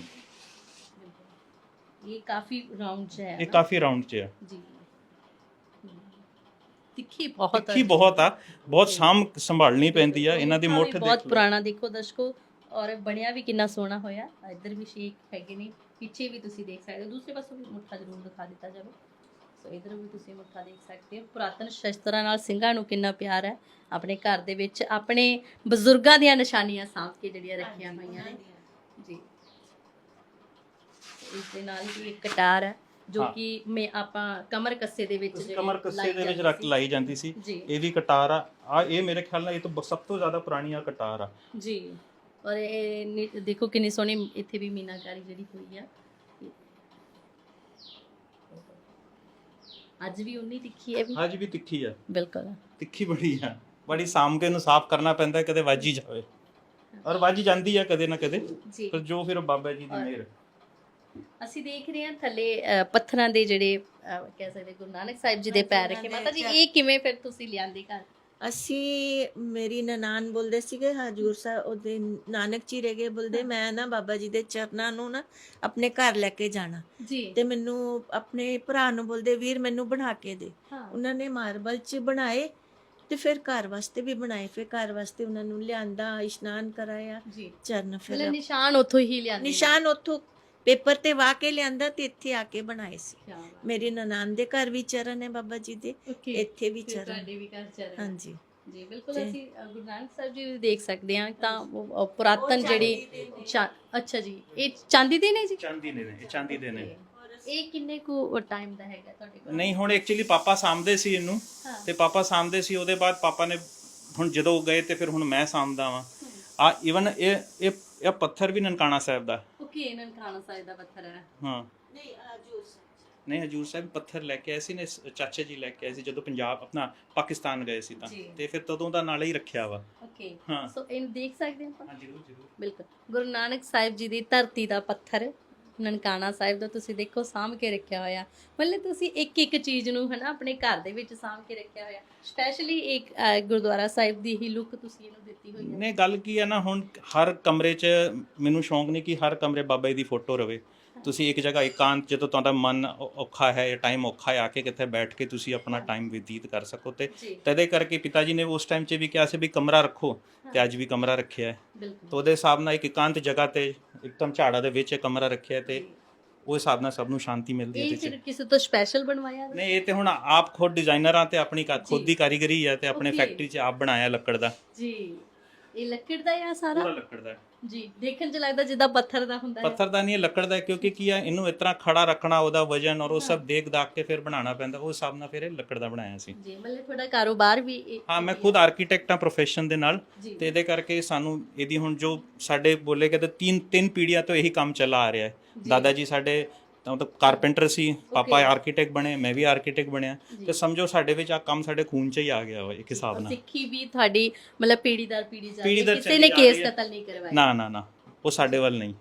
ਇਹ ਕਾਫੀ ਰਾਉਂਡ ਚ ਹੈ ਇਹ? ਕਾਫੀ ਰਾਉਂਡ 'ਚ ਆ ਜੀ ਹੂੰ। ਤਿੱਖੀ ਬਹੁਤ ਹੈ ਤਿੱਖੀ ਬਹੁਤ ਆ। ਬਹੁਤ ਸਾਂਭ ਸੰਭਾਲਣੀ ਪੈਂਦੀ ਆ ਇਹਨਾਂ ਦੀ ਮੁੱਠਾ ਬਹੁਤ ਦੇਖ ਲਓ ਪੁਰਾਣਾ ਦੇਖੋ ਦਰਸ਼ਕੋ। ਔਰ ਬਣਿਆ ਵੀ ਕਿੰਨਾ ਸੋਹਣਾ ਹੋਇਆ। ਇੱਧਰ ਵੀ ਸ਼ੇਕ ਹੈਗੇ ਨੇ। ਪਿੱਛੇ ਵੀ ਤੁਸੀਂ ਦੇਖ ਸਕਦੇ ਹੋ। ਦੂਸਰੇ ਪਾਸੋਂ ਵੀ ਮੁੱਠਾ ਜ਼ਰੂਰ ਦਿਖਾ ਦਿੱਤਾ ਜਾਵੇ। ਸੋ ਇਧਰ ਵੀ ਤੁਸੀਂ ਮੁੱਠਾ ਦੇਖ ਸਕਦੇ ਹੋ। ਪੁਰਾਤਨ ਸ਼ਸਤਰਾਂ ਨਾਲ ਸਿੰਘਾਂ ਨੂੰ ਕਿੰਨਾ ਪਿਆਰ ਹੈ। ਆਪਣੇ ਘਰ ਦੇ ਵਿੱਚ ਆਪਣੇ ਬਜ਼ੁਰਗਾਂ ਦੀਆਂ ਨਿਸ਼ਾਨੀਆਂ ਸਾਂਭ ਕੇ ਜਿਹੜੀਆਂ ਰੱਖੀਆਂ ਹੋਈਆਂ ਨੇ। ਜੀ। ਇਸ ਦੇ ਨਾਲ ਹੀ ਇੱਕ ਕਟਾਰ ਹੈ। ਜੋ। ਕਿ ਮੈਂ ਆਪਾਂ ਕਮਰ ਕੱਸੇ ਦੇ ਵਿੱਚ ਜਿਹੜੀ ਕਮਰ ਕੱਸੇ ਲਾਈ ਦੇ ਵਿੱਚ ਜਾਂਦੀ ਰੱਖ ਸੀ। ਲਾਈ ਜਾਂਦੀ ਸੀ। ਜੀ। ਇਹ ਵੀ ਕਟਾਰ ਆ। ਆ ਇਹ ਮੇਰੇ ਖਿਆਲ ਨਾਲ ਇਹ ਤੋਂ ਬ- ਸਭ ਤੋਂ ਜ਼ਿਆਦਾ ਪੁਰਾਣੀ ਆ ਕਟਾਰ ਆ। ਜੀ। ਔਰ ਇਹ ਨੀ- ਦੇਖੋ ਕਿੰਨੀ ਸੋਹਣੀ ਇੱਥੇ ਵੀ ਮੀਨਾਕਾਰੀ ਜਿਹੜੀ ਹੋਈ ਆ। ਅੱਜ ਵੀ ਉਨੀ ਤਿੱਖੀ ਹੈ ਵੀ। ਅੱਜ ਵੀ ਤਿੱਖੀ ਆ। ਬਿਲਕੁਲ। ਤਿੱਖੀ ਬੜੀ ਆ। ਬੜੀ ਸਾਂਭ ਕੇ ਇਹਨੂੰ ਸਾਫ਼ ਕਰਨਾ ਪੈਂਦਾ ਕਦੇ ਵੱਜ ਜਾਵੇ। ਔਰ ਵੱਜ ਜਾਂਦੀ ਆ ਕਦੇ ਨਾ ਕਦੇ। ਜੀ। ਪਰ ਜੋ ਫਿਰ ਬਾਬਾ ਜੀ ਦੀ ਮਿਹਰ। ਅਸੀਂ ਦੇਖ ਰਹੇ ਹਾਂ ਥੱਲੇ ਅ, ਪੱਥਰਾਂ ਦੇ ਜਿਹੜੇ ਅ, ਕਹਿ ਸਕਦੇ ਗੁਰੂ ਨਾਨਕ ਸਾਹਿਬ ਜੀ ਦੇ ਪੈਰ ਰੱਖੇ। ਮਾਤਾ ਜੀ ਇਹ ਕਿਵੇਂ ਫਿਰ ਤੁਸੀਂ ਲਿਆਂਦੇ ਘਰ? ਅਸੀਂ ਮੇਰੀ ਨਨਾਨ ਬੋਲਦੇ ਸੀਗੇ ਹਜੂਰ ਸਾਹਿਬ ਉਹਦੇ ਨਾਨਕ ਜੀ ਰਹਿ ਬੋਲਦੇ। ਮੈਂ ਨਾ ਬਾਬਾ ਜੀ ਦੇ ਚਰਨਾਂ ਨੂੰ ਨਾ ਆਪਣੇ ਘਰ ਲੈ ਕੇ ਜਾਣਾ। ਜੀ। ਤੇ ਮੈਨੂੰ ਆਪਣੇ ਭਰਾ ਨੂੰ ਬੋਲਦੇ ਵੀਰ ਮੈਨੂੰ ਬਣਾ ਕੇ ਦੇ। ਹਾਂ। ਉਹਨਾਂ ਨੇ ਮਾਰਬਲ 'ਚ ਬਣਾਏ ਤੇ ਫਿਰ ਘਰ ਵਾਸਤੇ ਵੀ ਬਣਾਏ। ਫਿਰ ਘਰ ਵਾਸਤੇ ਉਹਨਾਂ ਨੂੰ ਲਿਆਂਦਾ ਇਸ਼ਨਾਨ ਕਰਾਇਆ ਜੀ। ਚਰਨ ਫਿਰ ਨਿਸ਼ਾਨ ਉੱਥੋਂ ਹੀ ਲਿਆਂਦੇ। ਨੇ। ਨਿਸ਼ਾਨ ਉੱਥੋਂ ਪੇਪਰ ਤੇ ਵਾ ਕੇ ਲਿਆਂਦਾ ਤੇ ਇੱਥੇ ਆ ਕੇ ਬਣਾਏ ਸੀ। ਮੇਰੀ ਨਨਾਨ ਦੇ ਘਰ ਵੀ ਚਰਨ ਹੈ ਬਾਬਾ ਜੀ ਦੇ। ਇੱਥੇ ਵੀ ਚਰਨ। ਤੁਹਾਡੇ ਵੀ ਘਰ ਚਰਨ। ਹਾਂਜੀ। ਜੀ ਬਿਲਕੁਲ ਅਸੀਂ ਗੁਰੂ ਨਾਨਕ ਸਾਹਿਬ ਜੀ ਦੇਖ ਸਕਦੇ ਹਾਂ ਤਾਂ ਪੁਰਾਤਨ ਜਿਹੜੀ ਅੱਛਾ ਜੀ ਇਹ ਚਾਂਦੀ ਦੇ ਨੇ ਜੀ? ਚਾਂਦੀ ਦੇ ਨੇ ਇਹ ਚਾਂਦੀ ਦੇ ਨੇ। ਇਹ ਕਿੰਨੇ ਕੁ ਟਾਈਮ ਦਾ ਹੈਗਾ ਤੁਹਾਡੇ ਕੋਲ? ਨਹੀਂ ਹੁਣ ਐਕਚੁਅਲੀ ਪਾਪਾ ਸਾਂਭਦੇ ਸੀ ਇਹਨੂੰ। ਤੇ ਪਾਪਾ ਸਾਂਭਦੇ ਸੀ ਉਹਦੇ ਬਾਅਦ ਪਾਪਾ ਨੇ ਹੁਣ ਜਦੋਂ ਗਏ ਤੇ ਫਿਰ ਹੁਣ ਮੈਂ ਸਾਂਭਦਾ ਵਾਂ। ਆ ਇਵਨ ਇਹ ਇਹ ਇਹ ਪੱਥਰ ਵੀ ਨਨਕਾਣਾ ਸਾਹਿਬ ਦਾ। ਪੱਥਰ ਹੈ? ਹਾਂ। ਨਹੀਂ ਹਜੂਰ ਨਹੀਂ ਹਜੂਰ ਸਾਹਿਬ ਪੱਥਰ ਲੈ ਕੇ ਆਏ ਸੀ ਨੇ ਚਾਚਾ ਜੀ ਲੈ ਕੇ ਆਏ ਸੀ ਜਦੋਂ ਪੰਜਾਬ ਆਪਣਾ ਪਾਕਿਸਤਾਨ ਗਏ ਸੀ ਤਾਂ। ਜੀ। ਤੇ ਫਿਰ ਤਦੋਂ ਦਾ ਨਾਲੇ ਹੀ ਰੱਖਿਆ ਵਾ। ਓਕੇ ਹਾਂ। ਸੋ ਇਹਨੂੰ ਦੇਖ ਸਕਦੇ ਹਾਂ ਆਪਾਂ? ਹਾਂ ਜਰੂਰ ਜਰੂਰ। ਬਿਲਕੁਲ। ਗੁਰੂ ਨਾਨਕ ਸਾਹਿਬ ਜੀ ਦੀ ਧਰਤੀ ਦਾ ਪੱਥਰ। ਨਨਕਾਣਾ ਸਾਹਿਬ ਦਾ ਤੁਸੀਂ ਦੇਖੋ ਸਾਂਭ ਕੇ ਰੱਖਿਆ ਹੋਇਆ। ਮਤਲਬ ਤੁਸੀਂ ਇੱਕ ਇੱਕ ਚੀਜ਼ ਨੂੰ ਹਨਾ ਆਪਣੇ ਘਰ ਦੇ ਵਿੱਚ ਸਾਂਭ ਕੇ ਰੱਖਿਆ ਹੋਇਆ। ਸਪੈਸ਼ਲੀ ਇੱਕ ਅ, ਗੁਰਦੁਆਰਾ ਸਾਹਿਬ ਦੀ ਹੀ ਲੁੱਕ ਤੁਸੀਂ ਇਹਨੂੰ ਦਿੱਤੀ ਹੋਈ ਹੈ। ਨੇ ਗੱਲ ਕੀ ਹੈ ਨਾ ਹੁਣ ਹਰ ਕਮਰੇ 'ਚ ਮੈਨੂੰ ਸ਼ੌਂਕ ਨਹੀਂ ਕਿ ਹਰ ਕਮਰੇ ਬਾਬਾ ਜੀ ਦੀ ਫੋਟੋ ਰਵੇ। ਤੁਸੀਂ ਇੱਕ ਜਗ੍ਹਾ ਇਕਾਂਤ ਜਦੋਂ ਤੁਹਾਡਾ ਮਨ ਔ- ਔਖਾ ਹੈ ਜਾਂ ਟਾਈਮ ਔਖਾ ਹੈ ਆ ਕੇ ਕਿੱਥੇ ਬੈਠ ਕੇ ਤੁਸੀਂ ਆਪਣਾ ਟਾਈਮ ਬਤੀਤ ਕਰ ਸਕੋ ਤੇ ਜੀ ਤਦੇ ਕਰਕੇ ਪਿਤਾ ਜੀ ਨੇ ਉਸ ਟਾਈਮ 'ਚ ਵੀ ਕਿਹਾ ਸੀ ਵੀ ਕਮਰਾ ਰੱਖੋ ਤੇ ਅੱਜ ਵੀ ਕਮਰਾ ਰੱਖਿਆ ਹੈ ਬਿਲਕੁਲ ਤਾਂ ਉਹਦੇ ਹਿਸਾਬ ਨਾਲ ਇੱਕ ਇਕਾਂਤ ਜਗ੍ਹਾ ਤੇ ਇੱਕਦਮ ਝਾੜਾ ਦੇ ਵਿੱਚ ਇਹ ਕਮਰਾ ਰੱਖਿਆ ਹੈ ਤੇ ਉਹ ਹਿਸਾਬ ਨਾਲ ਸਭ ਨੂੰ ਸ਼ਾਂਤੀ ਮਿਲਦੀ ਹੈ ਇਹ ਇਹਦੇ ਫਿਰ 'ਚ ਕਿਸੇ ਤੋਂ ਸਪੈਸ਼ਲ ਬਣਵਾਇਆ? ਨਹੀਂ ਇਹ ਤੇ ਹੁਣ ਆਪ ਖੁਦ ਡਿਜ਼ਾਈਨਰ ਆ ਤੇ ਆਪਣੀ ਕਾ- ਖੁਦ। ਦੀ ਕਾਰੀਗਰੀ ਹੈ ਤੇ ਆਪਣੇ Okay. ਫੈਕਟਰੀ 'ਚ ਆਪ ਬਣਾਇਆ ਲੱਕੜ ਦਾ ਜੀ ਇਹ ਲੱਕੜ ਦਾ ਆ ਸਾਰਾ ਪੂਰਾ ਲੱਕੜ ਦਾ ਹੈ। ਜੀ ਦੇਖਣ ਚ ਲੱਗਦਾ ਜਿੱਦਾਂ ਪੱਥਰ ਦਾ ਹੁੰਦਾ ਹੈ। ਪੱਥਰ ਦਾ ਨਹੀਂ ਇਹ ਲੱਕੜ ਦਾ ਹੈ, ਕਿਉਂਕਿ ਕੀ ਹੈ ਇਹਨੂੰ ਇਸ ਤਰ੍ਹਾਂ ਖੜਾ ਰੱਖਣਾ ਉਹਦਾ ਵਜਨ ਔਰ ਉਹ ਸਭ ਦੇਖ ਦਾਖ ਕੇ ਫਿਰ ਬਣਾਉਣਾ ਪੈਂਦਾ ਉਹ ਹਿਸਾਬ ਨਾਲ ਫਿਰ ਇਹ ਲੱਕੜ ਦਾ ਬਣਾਇਆ ਸੀ। ਜੀ ਮਤਲਬ ਤੁਹਾਡਾ ਕਾਰੋਬਾਰ ਵੀ ਇਹ- ਹਾਂ ਮੈਂ ਖੁਦ ਆਰਕੀਟੈਕਟ ਹਾਂ ਪ੍ਰੋਫੈਸ਼ਨ ਦੇ ਨਾਲ ਜੀ। ਤੇ ਇਹਦੇ ਕਰਕੇ ਸਾਨੂੰ ਇਹਦੀ ਹੁਣ ਜੋ ਸਾਡੇ ਬੋਲੇ ਕਹਿੰਦੇ ਤਿੰਨ ਤਿੰਨ ਪੀੜ੍ਹੀਆਂ ਤੋਂ ਇਹੀ ਕੰਮ ਚੱਲਾ ਆ ਰਿਹਾ ਹੈ। ਦਾਦਾ ਜੀ ਸਾਡੇ ਤਾਂ ਮਤਲਬ ਕਾਰਪੈਂਟਰ ਸੀ ਪਾਪਾ ਆਰਕੀਟੈਕਟ ਬਣੇ ਮੈਂ ਵੀ ਆਰਕੀਟੈਕਟ ਬਣਿਆ। ਤੇ ਸਮਝੋ ਸਾਡੇ ਵਿੱਚ ਆ ਕੰਮ ਸਾਡੇ ਖੂਨ ਚ ਹੀ ਆ ਗਿਆ ਵਾ ਇੱਕ ਹਿਸਾਬ ਨਾਲ। ਸਿੱਖੀ ਵੀ ਤੁਹਾਡੀ ਮਤਲਬ ਪੀੜੀ ਦਰ ਪੀੜੀ ਜਾ ਰਹੀ ਹੈ ਕਿਸੇ ਨੇ ਕੇਸ। ਕਤਲ ਨਹੀਂ ਕਰਵਾਇਆ। ਨਾ ਨਾ ਨਾ ਉਹ ਸਾਡੇ ਵੱਲ ਨਹੀਂ।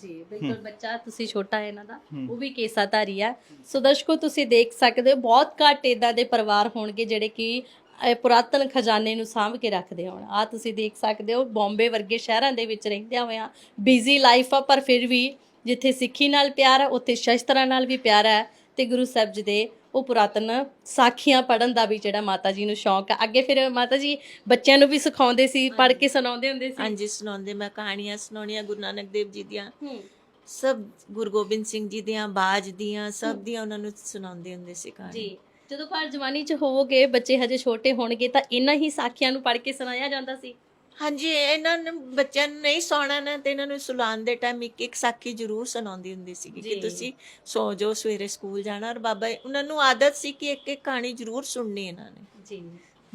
ਜੀ ਬਿਲਕੁਲ ਬੱਚਾ ਤੁਸੀਂ ਛੋਟਾ ਹੈ ਇਹਨਾਂ ਦਾ ਉਹ ਵੀ ਕੇਸਾਧਾਰੀ ਆ ਸੋ ਦਰਸ਼ਕੋ ਤੁਸੀਂ ਦੇਖ ਸਕਦੇ ਹੋ ਬਹੁਤ ਘੱਟ ਇਦਾਂ ਦੇ ਪਰਿਵਾਰ ਹੋਣਗੇ ਜਿਹੜੇ ਕਿ ਇਹ ਪੁਰਾਤਨ ਖਜ਼ਾਨੇ ਨੂੰ ਸਾਂਭ ਕੇ ਰੱਖਦੇ ਹੋਣ। ਆ ਤੁਸੀਂ ਦੇਖ ਸਕਦੇ ਹੋ ਬੰਬੇ ਵਰਗੇ ਸ਼ਹਿਰਾਂ ਦੇ ਵਿੱਚ ਰਹਿੰਦਿਆਂ ਹੋਇਆਂ ਬਿਜ਼ੀ ਲਾਈਫ ਆ ਪਰ ਫਿਰ ਵੀ ਜਿੱਥੇ ਸਿੱਖੀ ਨਾਲ ਪਿਆਰ ਹੈ ਉੱਥੇ ਸ਼ਸਤਰਾਂ ਨਾਲ ਵੀ ਪਿਆਰ ਹੈ ਤੇ ਗੁਰੂ ਸਾਹਿਬ ਜੀ ਦੇ ਉਹ ਪੁਰਾਤਨ ਸਾਖੀਆਂ ਪੜਨ ਦਾ ਵੀ ਜਿਹੜਾ ਮਾਤਾ ਜੀ ਨੂੰ ਸ਼ੌਂਕ ਹੈ। ਅੱਗੇ ਫਿਰ ਮਾਤਾ ਜੀ ਬੱਚਿਆਂ ਨੂੰ ਵੀ ਸਿਖਾਉਂਦੇ ਸੀ ਪੜ੍ਹ ਕੇ ਸੁਣਾਉਂਦੇ ਹੁੰਦੇ ਸੀ। ਹਾਂਜੀ ਸੁਣਾਉਂਦੇ ਮੈਂ ਕਹਾਣੀਆਂ ਸੁਣਾਉਣੀਆਂ ਗੁਰੂ ਨਾਨਕ ਦੇਵ ਜੀ ਦੀਆਂ। ਸਭ ਗੁਰੂ ਗੋਬਿੰਦ ਸਿੰਘ ਜੀ ਦੀਆਂ ਬਾਜ ਦੀਆਂ ਸਭ ਦੀਆਂ ਉਹਨਾਂ ਨੂੰ ਸੁਣਾਉਂਦੇ ਹੁੰਦੇ ਸੀ ਕਹਾਣੀ। ਜੀ ਜਦੋਂ ਘਰ ਜਵਾਨੀ ਚ ਹੋਵੋਗੇ ਬੱਚੇ ਹਜੇ ਛੋਟੇ ਹੋਣਗੇ ਤਾਂ ਇਹਨਾਂ ਹੀ ਸਾਖੀਆਂ ਨੂੰ ਪੜ੍ਹ ਕੇ ਸੁਣਾਇਆ ਜਾਂਦਾ ਸੀ। ਹਾਂਜੀ ਇਹਨਾਂ ਨੂੰ ਬੱਚਿਆਂ ਨੂੰ ਨਹੀਂ ਸੌਣਾ ਨਾ ਤੇ ਇਹਨਾਂ ਨੂੰ ਸੁਲਾਉਣ ਦੇ ਟਾਈਮ ਇੱਕ ਇੱਕ ਸਾਖੀ ਜ਼ਰੂਰ ਸੁਣਾਉਂਦੀ ਹੁੰਦੀ ਸੀ ਕਿ ਜੀ। ਤੁਸੀਂ ਸੌ ਜਾਓ ਸਵੇਰੇ ਸਕੂਲ ਜਾਣਾ ਔਰ ਬਾਬਾ ਉਹਨਾਂ ਨੂੰ ਆਦਤ ਸੀ ਕਿ ਇੱਕ ਇੱਕ ਕਹਾਣੀ ਜ਼ਰੂਰ ਸੁਣਨੀ ਇਹਨਾਂ ਨੇ। ਜੀ।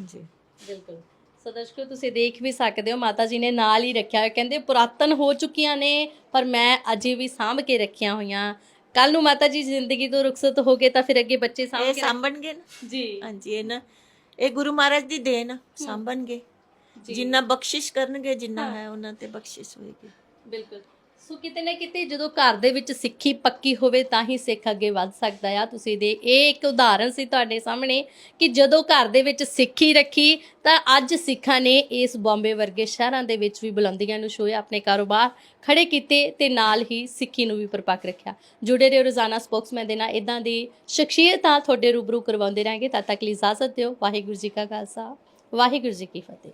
ਜੀ। ਬਿਲਕੁਲ। ਸੋ ਦਰਸ਼ਕੋ ਤੁਸੀਂ ਦੇਖ ਵੀ ਸਕਦੇ ਹੋ ਮਾਤਾ ਜੀ ਨੇ ਨਾਲ ਹੀ ਰੱਖਿਆ ਹੋਇਆ ਕਹਿੰਦੇ ਪੁਰਾਤਨ ਹੋ ਚੁੱਕੀਆਂ ਨੇ ਪਰ ਮੈਂ ਅਜੇ ਵੀ ਸਾਂਭ ਕੇ ਰੱਖੀਆਂ ਹੋਈਆਂ। ਕੱਲ ਨੂੰ ਮਾਤਾ ਜੀ ਜ਼ਿੰਦਗੀ ਤੋਂ ਰੁਖਸਤ ਹੋ ਗਏ ਤਾਂ ਫਿਰ ਅੱਗੇ ਬੱਚੇ ਸਾਂਭ ਇਹ ਕੇ ਸਾਂਭਣਗੇ ਨਾ? ਜੀ। ਹਾਂਜੀ ਇਹ ਨਾ ਇਹ ਗੁਰੂ ਮਹਾਰਾਜ ਦੀ ਦੇਣ ਆ, ਸਾਂਭਣਗੇ। ਜਿੰਨਾ ਬਖਸ਼ਿਸ਼ ਕਰਨਗੇ ਜਿੰਨਾ ਹੈ। ਉਹਨਾਂ ਤੇ ਬਖਸ਼ਿਸ਼ ਹੋਏਗੀ। ਬਿਲਕੁਲ। ਸੋ ਕਿਤੇ ਨਾ ਕਿਤੇ ਜਦੋਂ ਘਰ ਦੇ ਵਿੱਚ ਸਿੱਖੀ ਪੱਕੀ ਹੋਵੇ ਤਾਂ ਹੀ ਸਿੱਖ ਅੱਗੇ ਵੱਧ ਸਕਦਾ ਆ। ਤੁਸੀਂ ਦੇ ਇਹ ਇੱਕ ਉਦਾਹਰਣ ਸੀ ਤੁਹਾਡੇ ਸਾਹਮਣੇ ਕਿ ਜਦੋਂ ਘਰ ਦੇ ਵਿੱਚ ਸਿੱਖੀ ਰੱਖੀ ਤਾਂ ਅੱਜ ਸਿੱਖਾਂ ਨੇ ਇਸ ਬੰਬੇ ਵਰਗੇ ਸ਼ਹਿਰਾਂ ਦੇ ਵਿੱਚ ਵੀ ਬੁਲੰਦੀਆਂ ਨੂੰ ਛੋਇਆ ਆਪਣੇ ਕਾਰੋਬਾਰ ਖੜੇ ਕੀਤੇ ਤੇ ਨਾਲ ਹੀ ਸਿੱਖੀ ਨੂੰ ਵੀ ਪਰਪੱਕ ਰੱਖਿਆ। ਜੁੜੇ ਰਹੋ ਰੋਜ਼ਾਨਾ ਸਪੋਕਸਮੈਨ ਦੇ ਨਾਲ। ਇਦਾਂ ਦੀ ਸ਼ਖਸੀਅਤਾਂ ਤੁਹਾਡੇ ਰੂਬਰੂ ਕਰਵਾਉਂਦੇ ਰਾਂਗੇ ਤਦ ਤੱਕ ਲਈ ਇਜਾਜ਼ਤ ਦਿਓ। ਵਾਹਿਗੁਰੂ ਜੀ ਕਾ ਖਾਲਸਾ। ਵਾਹਿਗੁਰੂ ਜੀ ਕੀ ਫਤਿਹ।